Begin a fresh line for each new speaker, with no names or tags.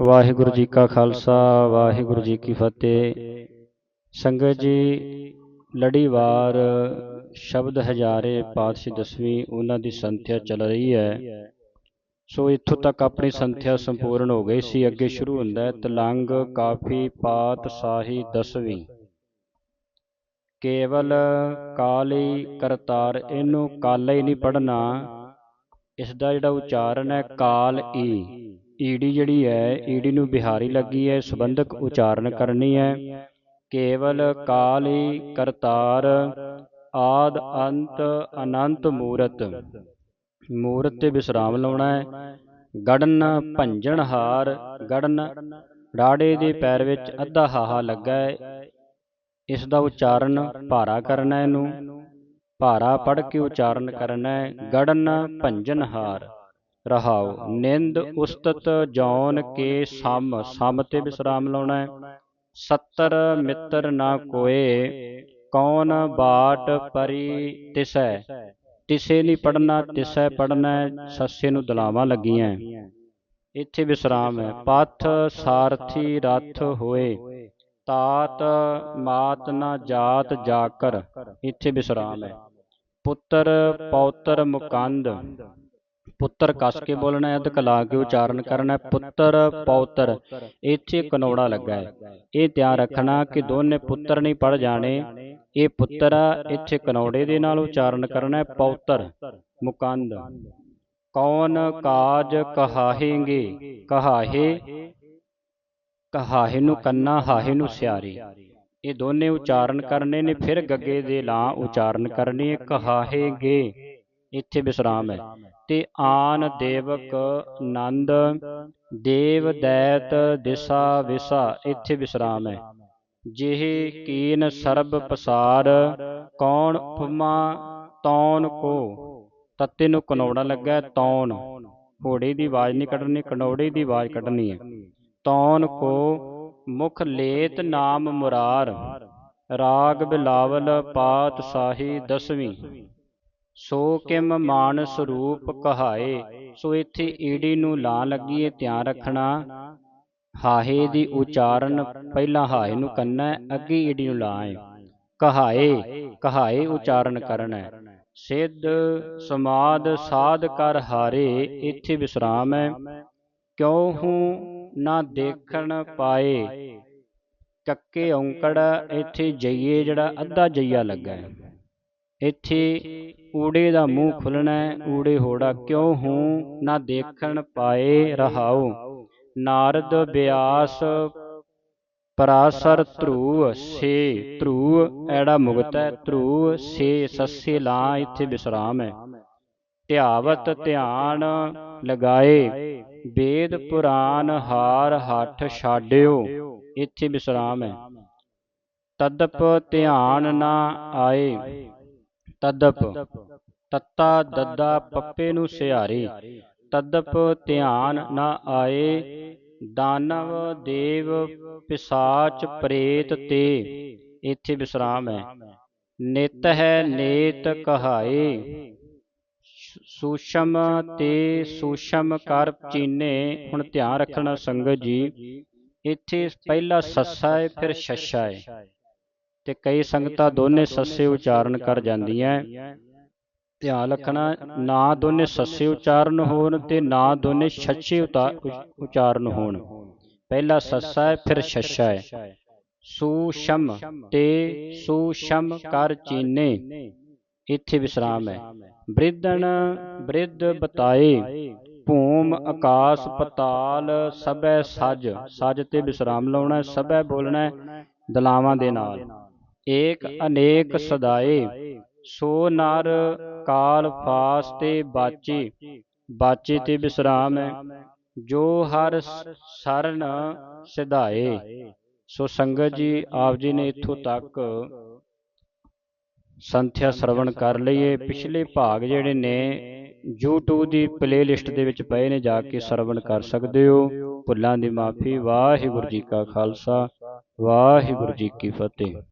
ਵਾਹਿਗੁਰੂ ਜੀ ਕਾ ਖਾਲਸਾ, ਵਾਹਿਗੁਰੂ ਜੀ ਕੀ ਫਤਿਹ। ਸੰਗਤ ਜੀ, ਲੜੀਵਾਰ ਸ਼ਬਦ ਹਜ਼ਾਰੇ ਪਾਤਸ਼ਾਹ ਦਸਵੀਂ ਉਹਨਾਂ ਦੀ ਸੰਥਿਆ ਚੱਲ ਰਹੀ ਹੈ। ਸੋ ਇੱਥੋਂ ਤੱਕ ਆਪਣੀ ਸੰਥਿਆ ਸੰਪੂਰਨ ਹੋ ਗਈ ਸੀ, ਅੱਗੇ ਸ਼ੁਰੂ ਹੁੰਦਾ ਹੈ, ਤਲੰਗ, ਕਾਫੀ, ਪਾਤ, ਸਾਹੀ, ਦਸਵੀਂ। ਕੇਵਲ ਕਾਲੀ ਕਰਤਾਰ, ਇਹਨੂੰ ਕਾਲਾ ਹੀ ਨਹੀਂ ਪੜਨਾ ਇਸ ਦਾ ਜਿਹੜਾ ਉਚਾਰਨ ਹੈ, ਕਾਲ ਈ। ਈੜੀ ਜਿਹੜੀ ਹੈ ਈੜੀ ਨੂੰ ਬਿਹਾਰੀ ਲੱਗੀ ਹੈ, ਸੰਬੰਧਕ ਉਚਾਰਨ ਕਰਨੀ ਹੈ। ਕੇਵਲ ਕਾਲੀ ਕਰਤਾਰ, ਆਦ ਅੰਤ ਅਨੰਤ ਮੂਰਤ। ਮੂਰਤ ਤੇ ਵਿਸਰਾਮ ਲਾਉਣਾ ਹੈ। ਗੜਨ ਭੰਜਣ ਹਾਰ, ਗੜਨ ਰਾੜੇ ਦੇ ਪੈਰ ਵਿੱਚ ਅੱਧਾ ਹਾਹਾ ਲੱਗਾ ਹੈ। ਇਸ ਦਾ ਉਚਾਰਨ ਭਾਰਾ ਕਰਨਾ ਇਹਨੂੰ। ਭਾਰਾ ਪੜ ਕੇ ਉਚਾਰਨ ਕਰਨਾ ਹੈ। ਗੜਨ ਭੰਜਨ ਹਾਰ। ਰਹਾਉ ਨਿੰਦ ਉਸਤਤ ਜੌਨ ਕੇ ਸਮ। ਸਮ। ਤੇ ਵਿਸਰਾਮ ਲਾਉਣਾ ਹੈ। 70 ਮਿੱਤਰ ਨਾ ਕੋਏ। ਕੌਣ ਬਾਟ ਪਰੀ ਤਿਸੈ। ਤਿਸੇ। ਨਹੀਂ ਪੜਨਾ ਤਿਸੈ ਪੜਨਾ ਸੱਸੇ ਨੂੰ ਦਲਾਵਾਂ ਲੱਗੀਆਂ। ਇੱਥੇ ਵਿਸਰਾਮ ਹੈ। ਪਥ ਸਾਰਥੀ ਰਥ ਹੋਏ। ਤਾਤ ਮਾਤ ਨਾ ਜਾਤ ਜਾਕਰ। ਇੱਥੇ ਵਿਸਰਾਮ ਹੈ। ਪੁੱਤਰ ਪੌਤਰ ਮੁਕੰਦ। ਪੁੱਤਰ ਕਸ ਕੇ ਬੋਲਣਾ ਹੈ ਅਧਕ ਲਾ ਕੇ ਉਚਾਰਨ ਕਰਨਾ ਹੈ ਪੁੱਤਰ ਪੌਤਰ ਇੱਥੇ ਕਨੌੜਾ ਲੱਗਾ ਹੈ। ਇਹ ਧਿਆਨ ਰੱਖਣਾ ਕਿ ਦੋਨੇ ਪੁੱਤਰ ਨਹੀਂ ਪੜ ਜਾਣੇ। ਇਹ ਪੁੱਤਰ ਇੱਥੇ ਕਨੌੜੇ ਦੇ ਨਾਲ ਉਚਾਰਨ ਕਰਨਾ ਹੈ ਪੌਤਰ। ਮੁਕੰਦ। ਕੌਣ ਕਾਜ ਕਹਾਹੇਂਗੇ? ਕਹਾਹੇ? ਕਹਾਹੇ? ਨੂੰ ਕੰਨਾ ਹਾਹੇ ਨੂੰ ਸਿਆਰੀ। ਇਹ ਦੋਨੇ ਉਚਾਰਨ ਕਰਨੇ ਨੇ ਫਿਰ ਗੱਗੇ ਦੇ ਲਾਂ ਉਚਾਰਨ ਕਰਨੀ ਹੈ ਕਹਾਹੇਗੇ? ਇੱਥੇ ਵਿਸਰਾਮ ਹੈ। ਤੇ ਆਨ ਦੇਵਕ ਨੰਦ ਦੇਵ ਦੈਤ ਦਿਸਾ ਵਿਸਾ, ਇੱਥੇ ਵਿਸਰਾਮ ਹੈ। ਜਿਹ ਕੀਨ ਸਰਬ ਪਸਾਰ, ਕੌਣ ਉਪਮਾ ਤੌਣ ਕੋ? ਤੱਤੇ ਨੂੰ ਕਨੌੜਾ ਲੱਗਾ ਤੌਣ ਘੋੜੇ ਦੀ ਆਵਾਜ਼ ਨਹੀਂ ਕੱਢਣੀ, ਕਨੌੜੇ ਦੀ ਆਵਾਜ਼ ਕੱਢਣੀ ਹੈ। ਤੌਣ ਕੋ ਮੁਖ ਲੇਤ ਨਾਮ ਮੁਰਾਰ, ਰਾਗ ਬਿਲਾਵਲ ਪਾਤ ਸਾਹੀ ਦਸਵੀਂ। ਸੋ ਕਿਮ ਮਾਨ ਸਰੂਪ ਕਹਾਏ, ਸੋ ਇੱਥੇ ਈੜੀ ਨੂੰ ਲਾ ਲੱਗੀ ਧਿਆਨ ਰੱਖਣਾ। ਹਾਹੇ ਦੀ ਉਚਾਰਨ ਪਹਿਲਾਂ ਹਾਏ ਨੂੰ ਕਰਨਾ ਅੱਗੇ ਈੜੀ ਨੂੰ ਲਾ ਹੈ ਕਹਾਏ ਕਹਾਏ ਉਚਾਰਨ ਕਰਨਾ। ਹੈ ਸਿੱਧ ਸਮਾਦ ਸਾਧ ਕਰ ਹਾਰੇ, ਇੱਥੇ ਵਿਸਰਾਮ। ਹੈ ਕਿਉ ਹੂੰ ਨਾ ਦੇਖਣ ਪਾਏ? ਕੱਕੇ ਔਂਕੜ ਇੱਥੇ ਜਈਏ ਜਿਹੜਾ ਅੱਧਾ ਜਈਆ ਲੱਗਾ। ਹੈ ਇੱਥੇ ਊੜੇ ਦਾ ਮੂੰਹ ਖੁੱਲਣਾ ਹੈ, ਊੜੇ ਹੋੜਾ ਕਿਉ ਹੂੰ, ਨਾ ਦੇਖਣ ਪਾਏ ਰਹਾਉ ਨਾਰਦ ਬਿਆਸ ਪਰਾਸਰ ਧਰੂ ਸੇ ਧਰੂ ਐੜਾ ਮੁਗਤ ਧਰੂ ਸੇ ਸੱਸੇ ਲਾ, ਇੱਥੇ ਵਿਸਰਾਮ ਹੈ। ਧਿਆਵਤ ਧਿਆਨ ਲਗਾਏ ਵੇਦ ਪੁਰਾਨ ਹਾਰ ਹੱਠ ਛਾੜਿਓ ਇੱਥੇ ਵਿਸਰਾਮ ਹੈ। ਤਦਪ ਧਿਆਨ ਨਾ ਆਏ ਤਦਪ ਤੱਤਾ ਦੱਦਾ ਪੱਪੇ ਨੂੰ ਸਿਹਾਰੀ। ਤਦਪ ਧਿਆਨ ਨਾ ਆਏ। ਦਾਨਵ ਦੇਵ ਪਿਸਾਚ ਪ੍ਰੇਤ ਤੇ। ਇੱਥੇ ਵਿਸਰਾਮ ਹੈ। ਨਿਤ ਹੈ। ਨੇਤ ਕਹਾਏ। ਸੂਸ਼ਮ ਤੇ ਸੂਸ਼ਮ ਕਰ ਚੀਨੇ। ਹੁਣ ਧਿਆਨ ਰੱਖਣਾ ਸੰਗਤ ਜੀ। ਇੱਥੇ ਪਹਿਲਾ ਸੱਸਾ ਹੈ ਫਿਰ ਛੱਛਾ ਹੈ। ਤੇ ਕਈ ਸੰਗਤਾਂ ਦੋਨੇ ਸੱਸੇ ਉਚਾਰਨ ਕਰ ਜਾਂਦੀਆਂ ਧਿਆਨ ਰੱਖਣਾ, ਨਾ ਦੋਨੇ ਸੱਸੇ ਉਚਾਰਨ ਹੋਣ ਤੇ ਨਾ ਦੋਨੇ ਛੱਛੇ ਉਚਾਰਨ ਹੋਣ। ਪਹਿਲਾ ਸੱਸਾ ਹੈ ਫਿਰ ਛੱਛਾ ਹੈ ਸੂਸ਼ਮ ਤੇ ਸੂਸ਼ਮ ਕਰ ਚੀਨੇ, ਇੱਥੇ ਵਿਸਰਾਮ ਹੈ ਬ੍ਰਿਧਣ ਬ੍ਰਿਧ ਬਤਾਏ, ਭੂਮ ਆਕਾਸ਼ ਪਤਾਲ, ਸਭੈ ਸਜ ਸਜ ਤੇ ਵਿਸਰਾਮ ਲਾਉਣਾ, ਸਭੈ ਬੋਲਣਾ ਦਲਾਵਾਂ ਦੇ ਨਾਲ। ਏਕ ਅਨੇਕ ਸਦਾਏ ਸੋ ਨਰ ਕਾਲ ਫਾਸ ਤੇ ਬਾਚੇ ਬਾਚੇ ਤੇ ਵਿਸਰਾਮ ਹੈ ਜੋ ਹਰ ਸਰਨ ਸਿਧਾਏ ਸੋ ਸੰਗਤ ਜੀ ਆਪ ਜੀ ਨੇ ਇੱਥੋਂ ਤੱਕ ਸੰਥਿਆ ਸਰਵਣ ਕਰ ਲਈਏ। ਪਿਛਲੇ ਭਾਗ ਜਿਹੜੇ ਨੇ YouTube ਦੀ ਪਲੇਲਿਸਟ ਦੇ ਵਿੱਚ ਪਏ ਨੇ ਜਾ ਕੇ ਸਰਵਣ ਕਰ ਸਕਦੇ ਹੋ। ਭੁੱਲਾਂ ਦੀ ਮਾਫੀ। ਵਾਹਿਗੁਰੂ ਜੀ ਕਾ ਖਾਲਸਾ। ਵਾਹਿਗੁਰੂ ਜੀ ਕੀ ਫਤਿਹ।